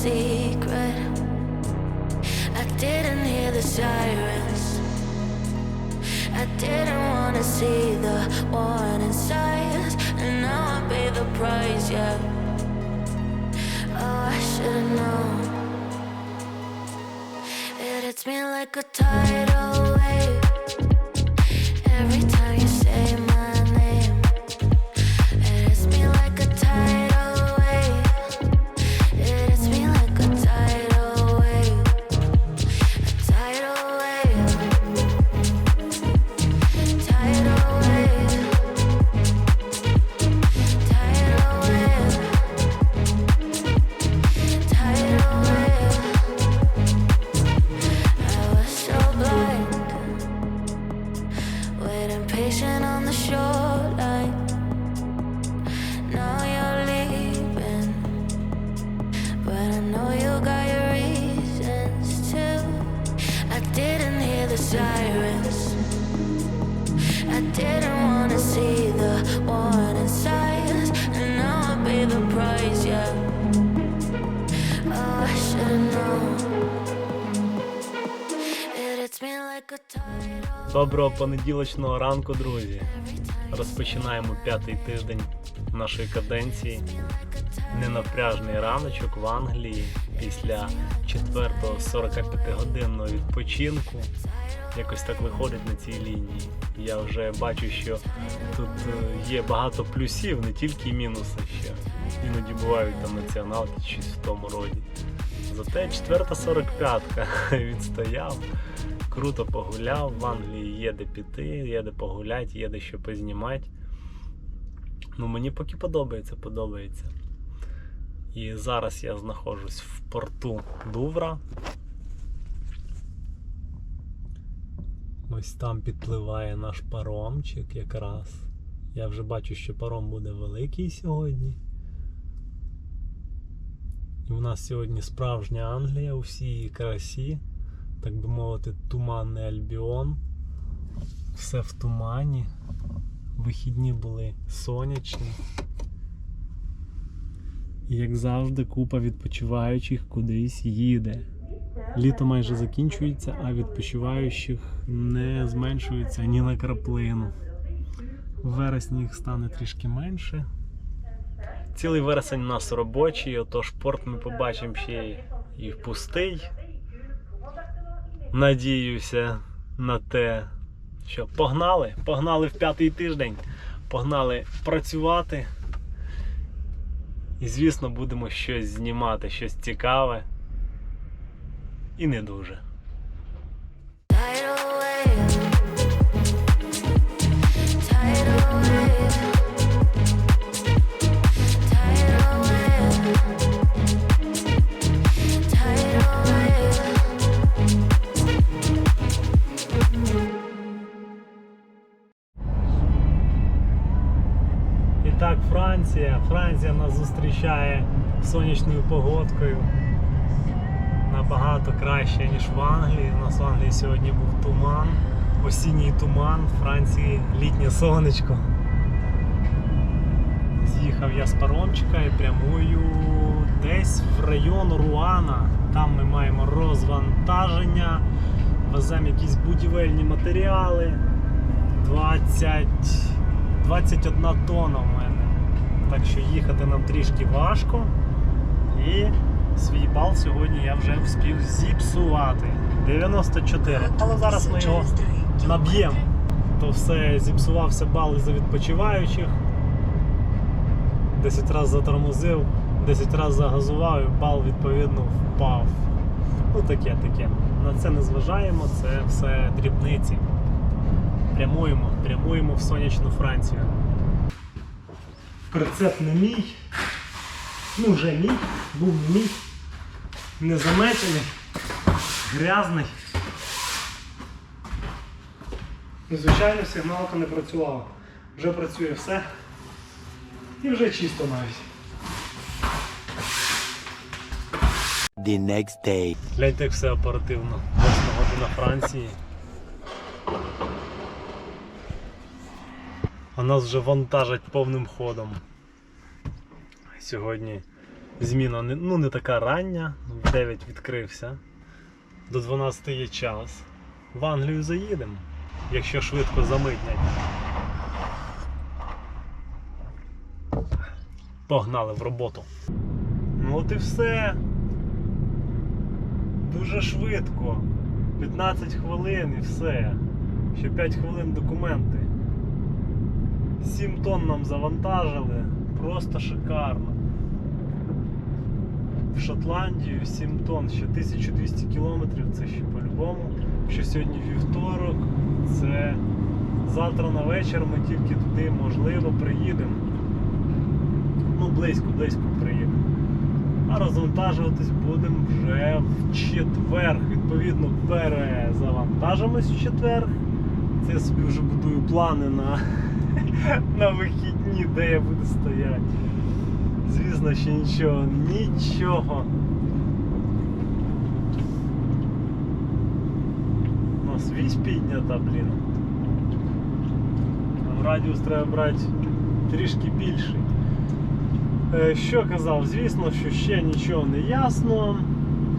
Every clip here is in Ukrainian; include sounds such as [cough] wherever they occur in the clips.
secret? I didn't hear the sirens. I didn't wanna see the warning signs, and now I pay the price, yeah. Oh, I should've known. It hits me like a tidal понеділочного ранку, друзі. Розпочинаємо п'ятий тиждень нашої каденції. Ненапряжний раночок в Англії після четвертого 45-годинного відпочинку. Якось так виходить на цій лінії. Я вже бачу, що тут е, є багато плюсів, не тільки мінуси ще. Іноді бувають там націоналки щось в тому роді. Зате четверта 45-ка [laughs] відстояв. Круто погуляв. В Англії є де піти, є де погуляти, є де що познімати. Ну, мені поки подобається, подобається. І зараз я знаходжусь в порту Дувра. Ось там підпливає наш паромчик якраз. Я вже бачу, що паром буде великий сьогодні. І в нас сьогодні справжня Англія у всій красі. Так би мовити, туманний Альбіон. Все в тумані. Вихідні були сонячні. І, як завжди, купа відпочиваючих кудись їде. Літо майже закінчується, а відпочиваючих не зменшується ні на краплину. В вересні їх стане трішки менше. Цілий вересень у нас робочий, отож порт ми побачимо ще і пустий. Надіюся на те, що погнали, погнали в п'ятий тиждень, погнали працювати. І, звісно, будемо щось знімати, щось цікаве і не дуже. Франція. Франція нас зустрічає сонячною погодкою. Набагато краще, ніж в Англії. У нас в Англії сьогодні був туман, осінній туман, в Франції літнє сонечко. З'їхав я з паромчика і прямую десь в район Руана. Там ми маємо розвантаження, веземо якісь будівельні матеріали. 20, 21 тонна в мене. Так що їхати нам трішки важко. І свій бал сьогодні я вже вспів зіпсувати. 94. Але зараз ми його наб'ємо. То все зіпсувався бал із-за відпочиваючих. 10 разів затормозив, 10 разів загазував і бал відповідно впав. Ну таке таке. На це не зважаємо, це все дрібниці. Прямуємо, прямуємо в сонячну Францію. Прицеп не мій. Ну вже мій, був не мій. Незаметений, грязний. Звичайно, сигналка не працювала. Вже працює все. І вже чисто навіть. the next day. Гляньте, як все оперативно. 8 і на Франції. А нас вже вантажать повним ходом. Сьогодні зміна не, ну, не така рання, в 9 відкрився. До 12 є час. В Англію заїдемо, якщо швидко замитнять. Погнали в роботу. Ну от і все. Дуже швидко. 15 хвилин і все. Ще 5 хвилин документи. 7 тонн нам завантажили. Просто шикарно. В Шотландію 7 тонн, ще 1200 кілометрів, це ще по-любому. Що сьогодні вівторок, це завтра на вечір ми тільки туди, можливо, приїдемо. Ну, близько, близько приїдемо. А розвантажуватись будемо вже в четвер. Відповідно, перезавантажимось в четвер. Це я собі вже будую плани на, на вихідні, де я буду стояти. Звісно, ще нічого, нічого. У нас вісь піднята, блін. Радіус треба брати трішки більший. Е, Що казав? Звісно, що ще нічого не ясно,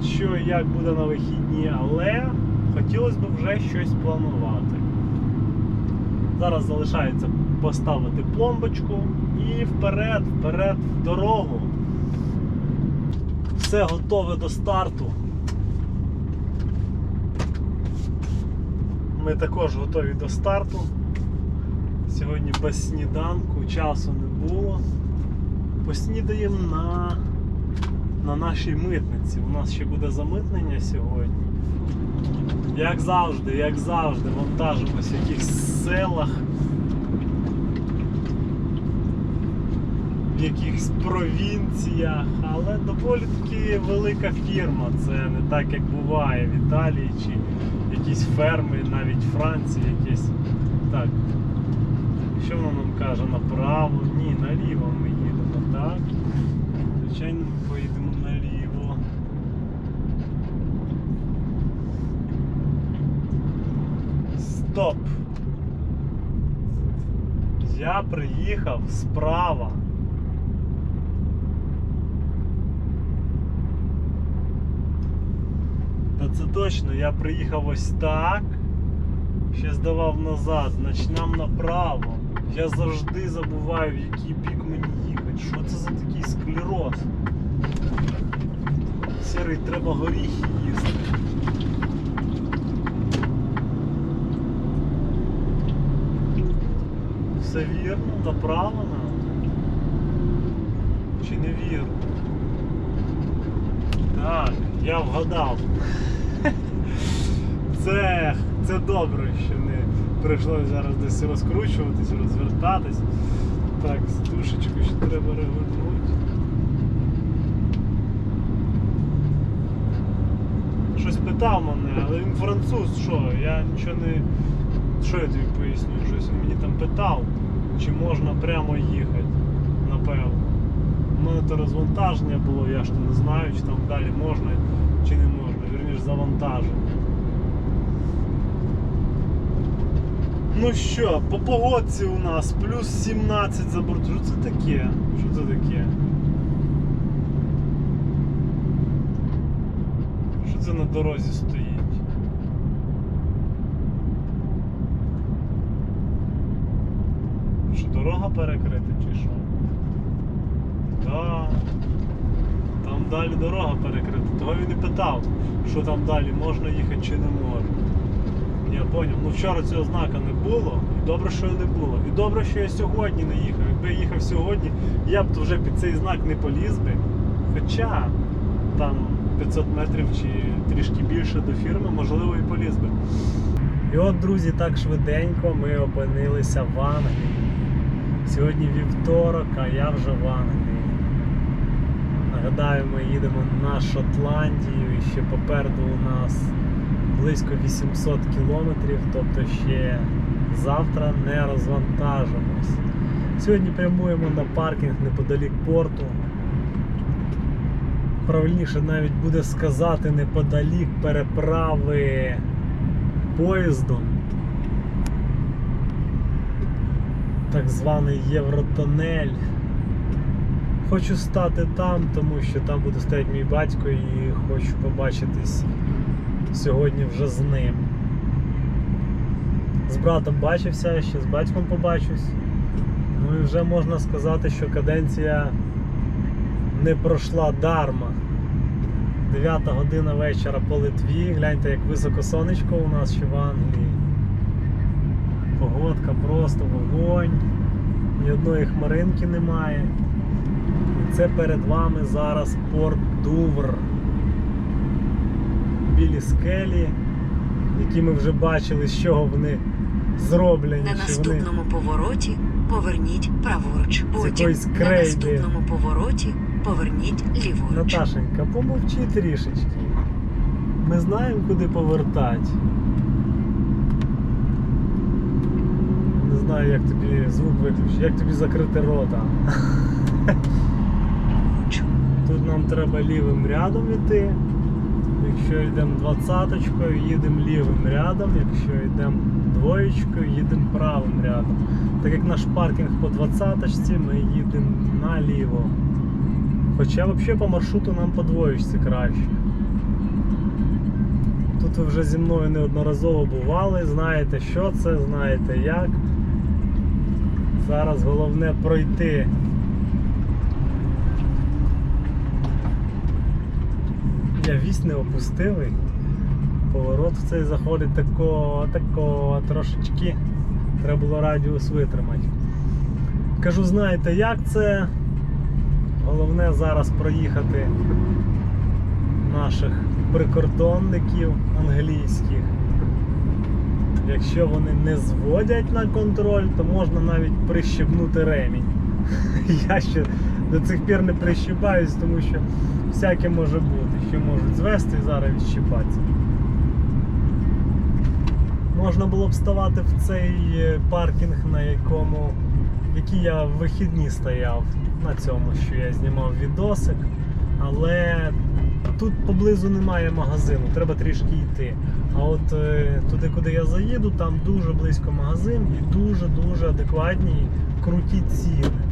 що і як буде на вихідні, але хотілося б вже щось планувати. Зараз залишається поставити пломбочку і вперед, вперед в дорогу. Все готове до старту. Ми також готові до старту. Сьогодні без сніданку, часу не було поснідаємо на, на нашій митниці. У нас ще буде замитнення сьогодні. Як завжди, як завжди, вантажимось в якихось селах, якихось провінціях, але доволі таки велика фірма. Це не так, як буває в Італії чи якісь ферми, навіть Франції якісь. Так. Що воно нам каже? Направо? Ні, наліво ми їдемо, так? Звичайно, ми поїдемо наліво. Стоп! Я приїхав справа. Це точно, я приїхав ось так. Ще здавав назад, значить направо. Я завжди забуваю, в який бік мені їхати. Що це за такий склероз? Сірий, треба горіхи їсти. Все вірно, направо нам? Чи не вірно? Так, я вгадав. Це, це добре, що не прийшлося зараз десь розкручуватись, розвертатись. Так, стушечку ще треба регульнути. Щось питав мене, але він француз, що? Я нічого не. Що я тобі поясню? Щось він мені там питав, чи можна прямо їхати, напевно. У мене то розвантаження було, я ж то не знаю, чи там далі можна, чи не можна. Вірніше завантаження. Ну що, по погодці у нас плюс 17 за бортом. Що це таке? Що це таке? Що це на дорозі стоїть? Що дорога перекрита чи що? Так. Там далі дорога перекрита. Того він і питав, що там далі можна їхати чи не можна. Я поняв. Ну вчора цього знака не було. І добре, що його не було. І добре, що я сьогодні не їхав. Якби я їхав сьогодні, я б вже під цей знак не поліз би. Хоча там 500 метрів чи трішки більше до фірми, можливо, і поліз би. І от, друзі, так швиденько ми опинилися в Англії. Сьогодні вівторок, а я вже в Англії. Нагадаю, ми їдемо на Шотландію і ще попереду у нас близько 800 кілометрів, тобто ще завтра не розвантажимось. Сьогодні прямуємо на паркінг неподалік порту. Правильніше навіть буде сказати неподалік переправи поїздом. Так званий Євротонель. Хочу стати там, тому що там буде стояти мій батько і хочу побачитись сьогодні вже з ним. З братом бачився, ще з батьком побачусь. Ну і вже можна сказати, що каденція не пройшла дарма. 9 година вечора по Литві. Гляньте, як високо сонечко у нас ще в Англії. Погодка просто вогонь. Ні одної хмаринки немає. І це перед вами зараз порт Дувр. Скелі, які ми вже бачили, з чого вони зроблені. На що вони наступному повороті поверніть праворуч. Потім на наступному повороті поверніть ліворуч. Наташенька, помовчи трішечки. Ми знаємо, куди повертати. Не знаю, як тобі звук виключити, як тобі закрити рота. Тут нам треба лівим рядом йти. Якщо йдемо двадцяточкою, їдемо лівим рядом, якщо йдемо двоєчкою, їдемо правим рядом. Так як наш паркінг по двадцяточці, ми їдемо наліво. Хоча взагалі по маршруту нам по двоєчці краще. Тут ви вже зі мною неодноразово бували, знаєте, що це, знаєте як. Зараз головне пройти. Я вісь не опустилий. Поворот в цей заходить тако, тако трошечки. Треба було радіус витримати. Кажу, знаєте, як це? Головне зараз проїхати наших прикордонників англійських. Якщо вони не зводять на контроль, то можна навіть прищебнути ремінь. [laughs] Я ще до цих пір не прищибаюсь, тому що всяке може бути, що можуть звести і зараз відщипатися. Можна було б ставати в цей е, паркінг, на якому в який я в вихідні стояв на цьому, що я знімав відосик, але тут поблизу немає магазину, треба трішки йти. А от е, туди, куди я заїду, там дуже близько магазин і дуже-дуже адекватні круті ціни.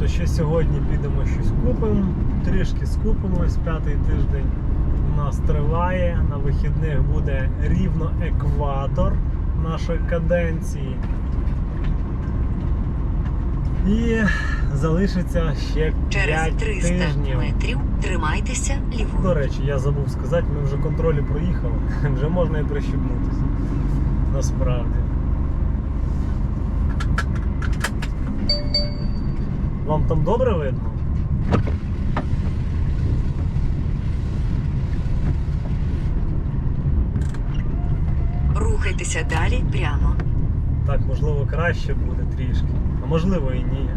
Тобто ще сьогодні підемо щось купимо, трішки скупимось, п'ятий тиждень у нас триває. На вихідних буде рівно екватор нашої каденції. І залишиться ще Через 300 тижнів. метрів тримайтеся До речі, я забув сказати, ми вже контролі проїхали, [laughs] вже можна і прищепнутися. Насправді. Вам там добре видно? Рухайтеся далі прямо. Так, можливо, краще буде трішки, а можливо і ні.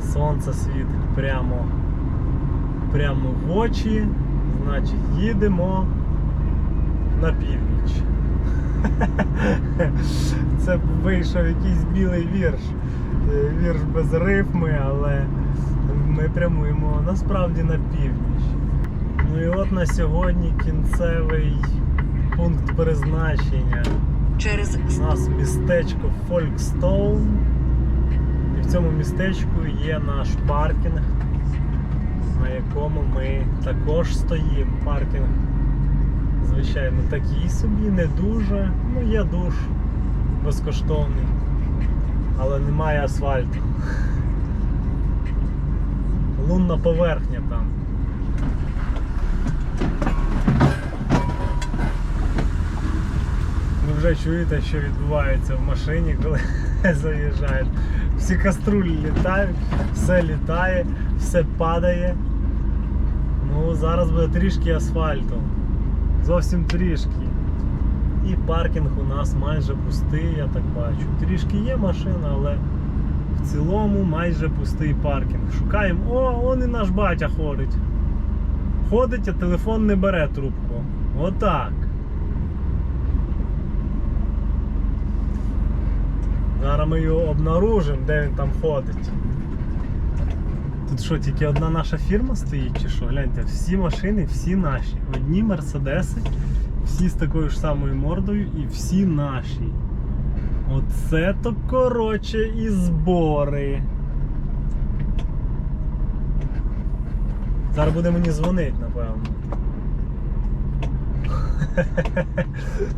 Сонце світить прямо, прямо в очі, значить їдемо на північ. [laughs] Це вийшов якийсь білий вірш. Е, Вірш без рифми, але ми прямуємо насправді на північ. Ну і от на сьогодні кінцевий пункт призначення. Через У нас містечко Фолькстоун. І в цьому містечку є наш паркінг, на якому ми також стоїмо. Паркінг, звичайно, такий собі, не дуже. Ну, є душ безкоштовний, але немає асфальту. Лунна поверхня там. Ви вже чуєте, що відбувається в машині, коли [laughs] заїжджають. Всі каструлі літають, все літає, все падає. Ну, зараз буде трішки асфальту. Зовсім трішки. І паркінг у нас майже пустий, я так бачу. Трішки є машина, але в цілому майже пустий паркінг. Шукаємо. О, он і наш батя ходить. Ходить, а телефон не бере трубку. Отак. Зараз ми його обнаружимо, де він там ходить. Тут що, тільки одна наша фірма стоїть, чи що? Гляньте, всі машини, всі наші. Одні мерседеси, всі з такою ж самою мордою і всі наші. Оце то коротше і збори. Зараз буде мені дзвонити, напевно.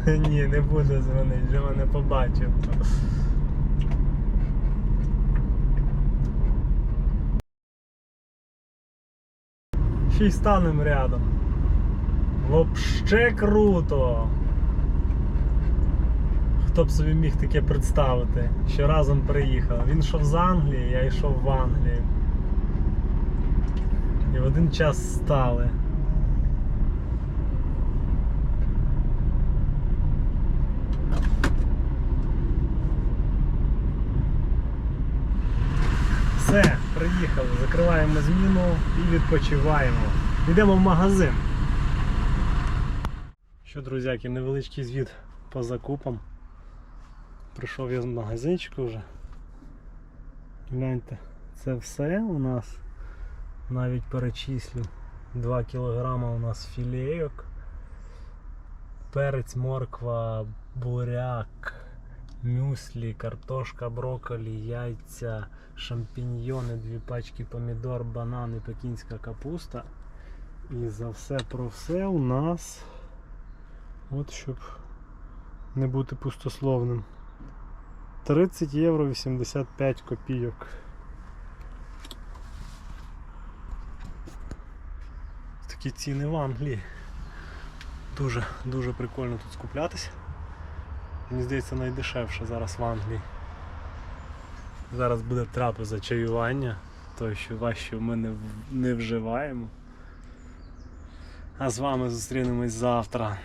[laughs] Ні, не буде дзвонити, вже мене побачив. Ще й станемо рядом. Вообще круто. Хто б собі міг таке представити, що разом приїхав. Він йшов з Англії, я йшов в Англію. І в один час стали. Все, приїхали, закриваємо зміну і відпочиваємо. Йдемо в магазин. Що, друзяки, невеличкий звіт по закупам. Прийшов я з магазинчику вже. Гляньте, це все у нас. Навіть перечислю. 2 кг у нас філейок. Перець, морква, буряк, мюслі, картошка, брокколі, яйця, шампіньйони, дві пачки помідор, банани, пекінська капуста. І за все про все у нас, от щоб не бути пустословним, 30 євро 85 копійок. Такі ціни в Англії. Дуже, дуже прикольно тут скуплятись. Мені здається, найдешевше зараз в Англії. Зараз буде трапеза чаювання, той, що важче ми не, не вживаємо. А з вами зустрінемось завтра.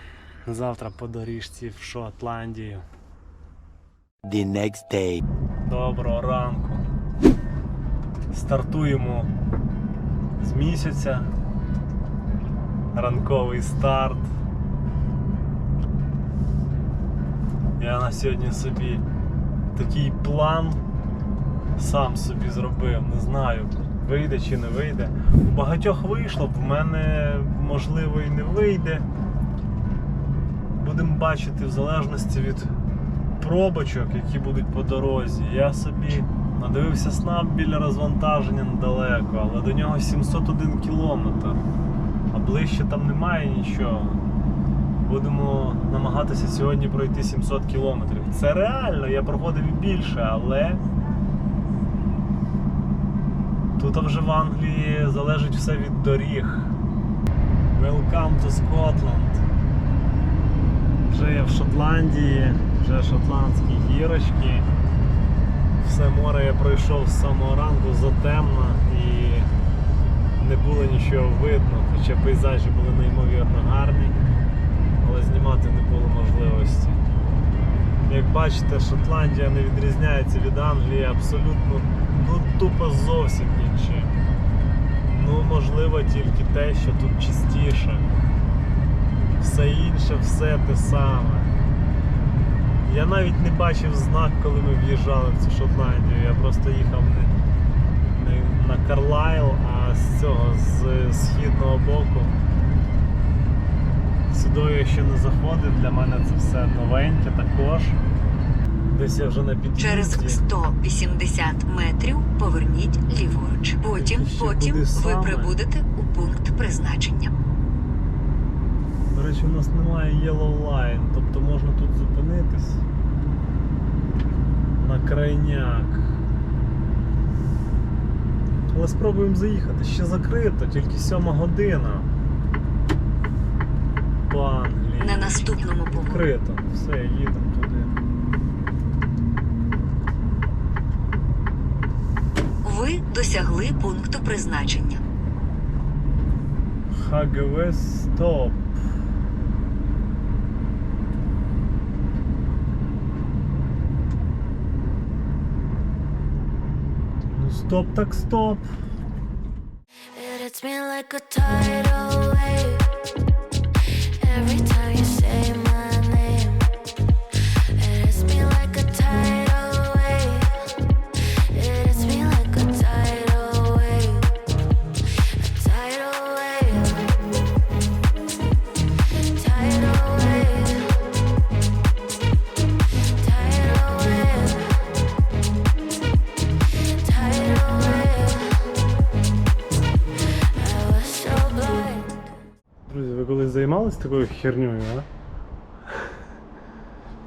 Завтра по доріжці в Шотландію. the next day. Доброго ранку. Стартуємо з місяця. Ранковий старт. Я на сьогодні собі такий план сам собі зробив. Не знаю, вийде чи не вийде. У багатьох вийшло, в мене можливо і не вийде. Будемо бачити в залежності від пробочок, які будуть по дорозі. Я собі надивився снап біля розвантаження недалеко, але до нього 701 кілометр. А ближче там немає нічого. Будемо намагатися сьогодні пройти 700 кілометрів. Це реально, я проходив і більше, але тут вже в Англії залежить все від доріг. Welcome to Scotland. Вже я в Шотландії, вже шотландські гірочки. Все море я пройшов з самого ранку затемно і не було нічого видно, хоча пейзажі були неймовірно гарні, але знімати не було можливості. Як бачите, Шотландія не відрізняється від Англії абсолютно ну тупо зовсім нічим. Ну, можливо, тільки те, що тут чистіше все інше, все те саме. Я навіть не бачив знак, коли ми в'їжджали в цю Шотландію. Я просто їхав не, не на Карлайл, а з цього, з східного боку. Сюди я ще не заходив, для мене це все новеньке також. Десь я вже на під'їзді. Через 180 метрів поверніть ліворуч. Потім, потім ви саме? прибудете у пункт призначення. До речі, у нас немає Yellow Line, тобто можна тут зупинитись на крайняк. Але спробуємо заїхати. Ще закрито, тільки сьома година. По Англії. На наступному. Відкрито. Все, їдемо туди. Ви досягли пункту призначення. ХГВ стоп. Ну стоп так стоп. It hits me like a tidal такою хернею, а?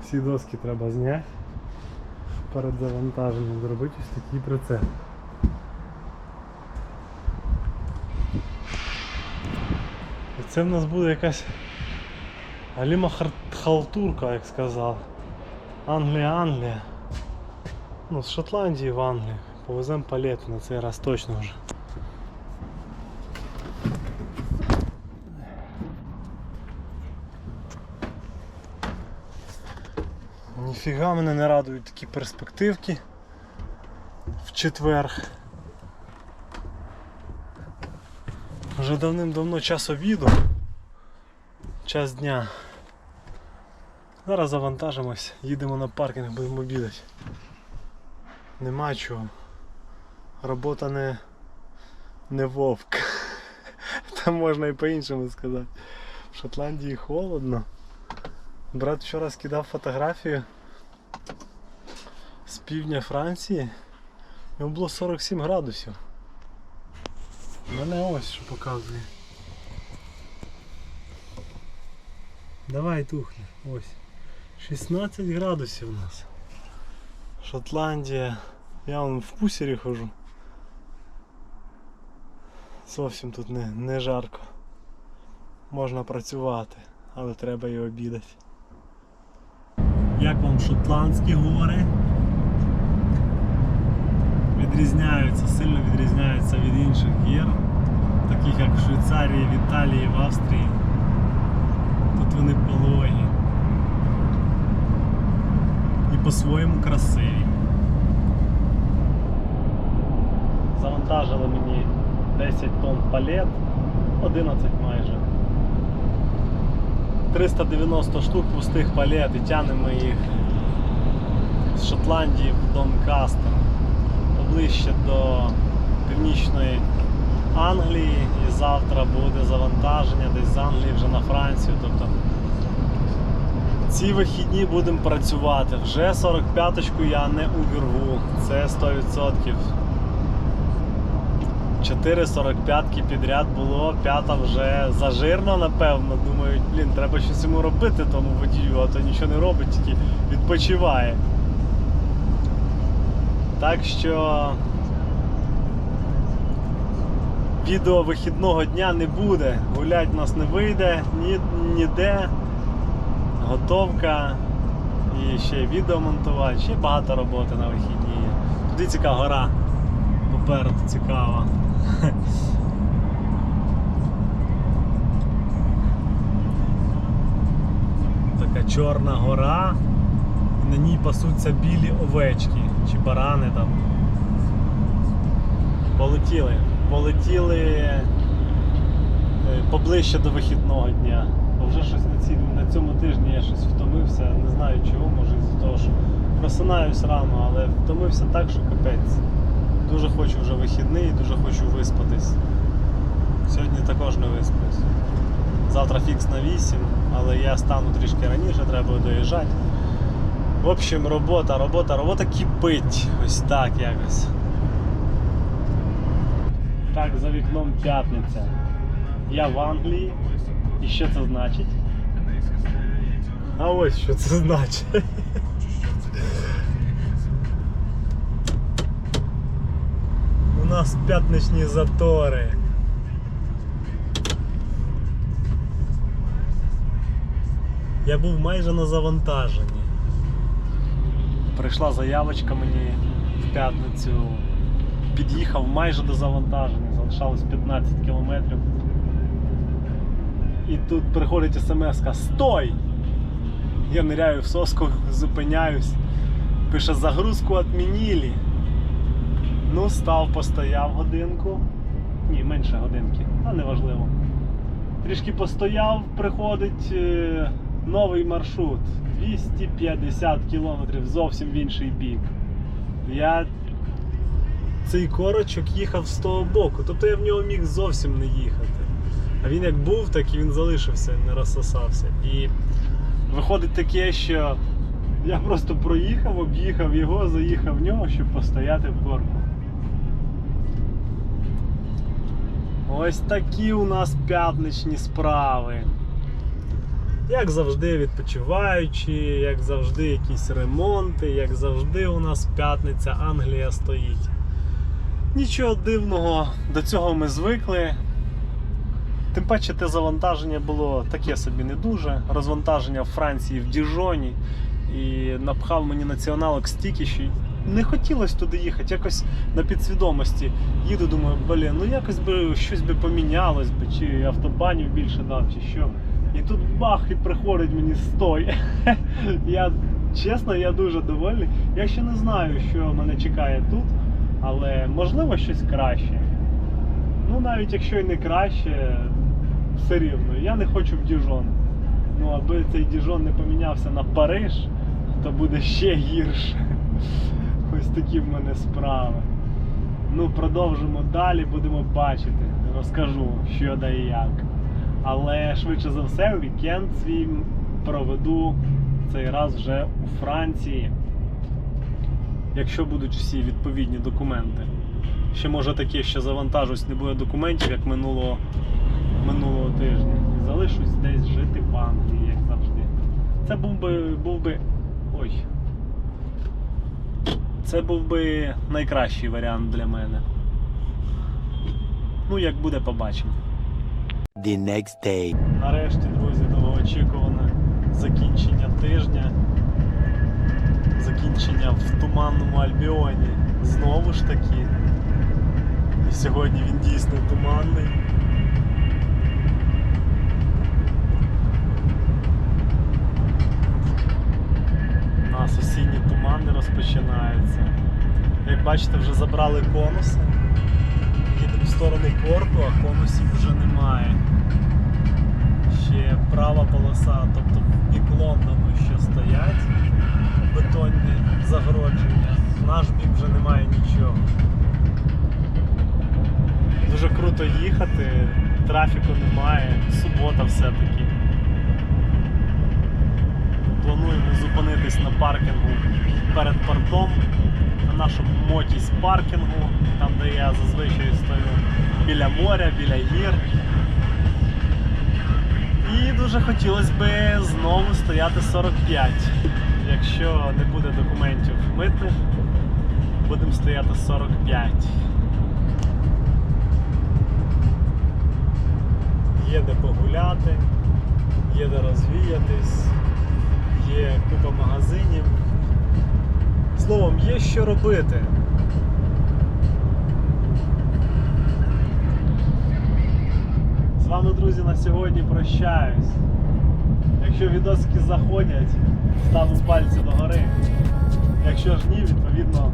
Всі доски треба зняти. Перед завантаженням зробити ось такий прицеп. І це в нас буде якась Аліма халтурка, як сказав. Англія, Англія. Ну, з Шотландії в Англію. Повеземо палету на цей раз точно вже. Ніфіга мене не радують такі перспективки в четвер. Вже давним-давно час обіду, час дня. Зараз завантажимось, їдемо на паркінг, будемо обідати. Нема чого. Робота не, не вовк. [laughs] Там можна і по-іншому сказати. В Шотландії холодно. Брат вчора скидав фотографію з півдня Франції. Йому було 47 градусів. У мене ось що показує. Давай тухне. Ось. 16 градусів у нас. Шотландія. Я вон в пусері хожу. Зовсім тут не, не жарко. Можна працювати, але треба і обідати. Як вам шотландські гори? Відрізняються, сильно відрізняються від інших гір, таких як в Швейцарії, в Італії, в Австрії. Тут вони пологі. І по-своєму красиві. Завантажили мені 10 тонн палет, 11 майже. 390 штук пустих палет і тянемо їх з Шотландії в Донкастер, поближче до північної Англії і завтра буде завантаження десь з Англії вже на Францію. Тобто ці вихідні будемо працювати. Вже 45-ку я не увірву. Це 100%. 4 45-ки підряд було, п'ята вже зажирно, напевно. Думають, блін, треба щось йому робити тому водію, а то нічого не робить, тільки відпочиває. Так що відео вихідного дня не буде. Гулять нас не вийде ні, ніде. Готовка і ще відео монтувати, ще багато роботи на вихідні. Туди цікава гора. Попереду цікава. [laughs] Така чорна гора, і на ній пасуться білі овечки чи барани там. Полетіли. Полетіли е, поближче до вихідного дня. Бо вже щось на, ці, на цьому тижні я щось втомився, не знаю чого, може із-за того, що просинаюсь рано, але втомився так, що капець. Дуже хочу вже вихідний, дуже хочу виспатись. Сьогодні також не висплюсь. Завтра фікс на 8, але я стану трішки раніше, треба доїжджати. В общем, робота, робота, робота кипить. Ось так якось. Так, за вікном п'ятниця. Я в Англії. І що це значить? А ось що це значить. У нас п'ятничні затори. Я був майже на завантаженні. Прийшла заявочка мені в п'ятницю. Під'їхав майже до завантаження, залишалось 15 кілометрів. І тут приходить смс Стой! Я ниряю в соску, зупиняюсь. Пише загрузку відмінили. Ну, став, постояв годинку. Ні, менше годинки, а неважливо. Трішки постояв, приходить е, новий маршрут. 250 кілометрів зовсім в інший бік. Я цей корочок їхав з того боку, тобто я в нього міг зовсім не їхати. А він як був, так і він залишився, не розсосався. І виходить таке, що я просто проїхав, об'їхав його, заїхав в нього, щоб постояти в корку. Ось такі у нас п'ятничні справи. Як завжди, відпочиваючи, як завжди, якісь ремонти, як завжди, у нас п'ятниця, Англія стоїть. Нічого дивного, до цього ми звикли. Тим паче те завантаження було таке собі не дуже. Розвантаження в Франції в Діжоні. І напхав мені націоналок стільки, що не хотілося туди їхати. Якось на підсвідомості їду, думаю, блін, ну якось би щось би помінялось би, чи автобанів більше дав, чи що. І тут бах, і приходить мені стой. [laughs] Я чесно, я дуже довольний. Я ще не знаю, що мене чекає тут, але можливо щось краще. Ну, навіть якщо і не краще, все рівно. Я не хочу в Діжон. Ну, аби цей Діжон не помінявся на Париж, то буде ще гірше. Ось такі в мене справи. Ну, продовжимо далі, будемо бачити. Розкажу, що да і як. Але швидше за все, вікенд свій проведу цей раз вже у Франції. Якщо будуть всі відповідні документи. Ще може таке, що завантажусь, не буде документів, як минулого, минулого тижня. І залишусь десь жити в Англії, як завжди. Це був би. був би. Ой. Це був би найкращий варіант для мене. Ну, як буде, побачимо. The next day. Нарешті, друзі, довгоочікуване закінчення тижня. Закінчення в туманному Альбіоні. Знову ж таки. І сьогодні він дійсно туманний. У нас осінні тумани розпочинаються. Як бачите, вже забрали конуси. Їдемо в сторону порту, а конусів вже немає ще права полоса, тобто бік Лондону ще стоять бетонні загородження. Наш бік вже немає нічого. Дуже круто їхати, трафіку немає, субота все-таки. Плануємо зупинитись на паркінгу перед портом, на нашому мотісь паркінгу, там де я зазвичай стою біля моря, біля гір. І дуже хотілося би знову стояти 45. Якщо не буде документів митних, будемо стояти 45. Є де погуляти, є де розвіятись, є купа магазинів словом, є що робити. З вами, друзі, на сьогодні прощаюсь. Якщо відоски заходять, стану пальці догори. Якщо ж ні, відповідно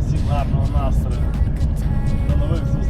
всім гарного настрою. До нових зустрічей.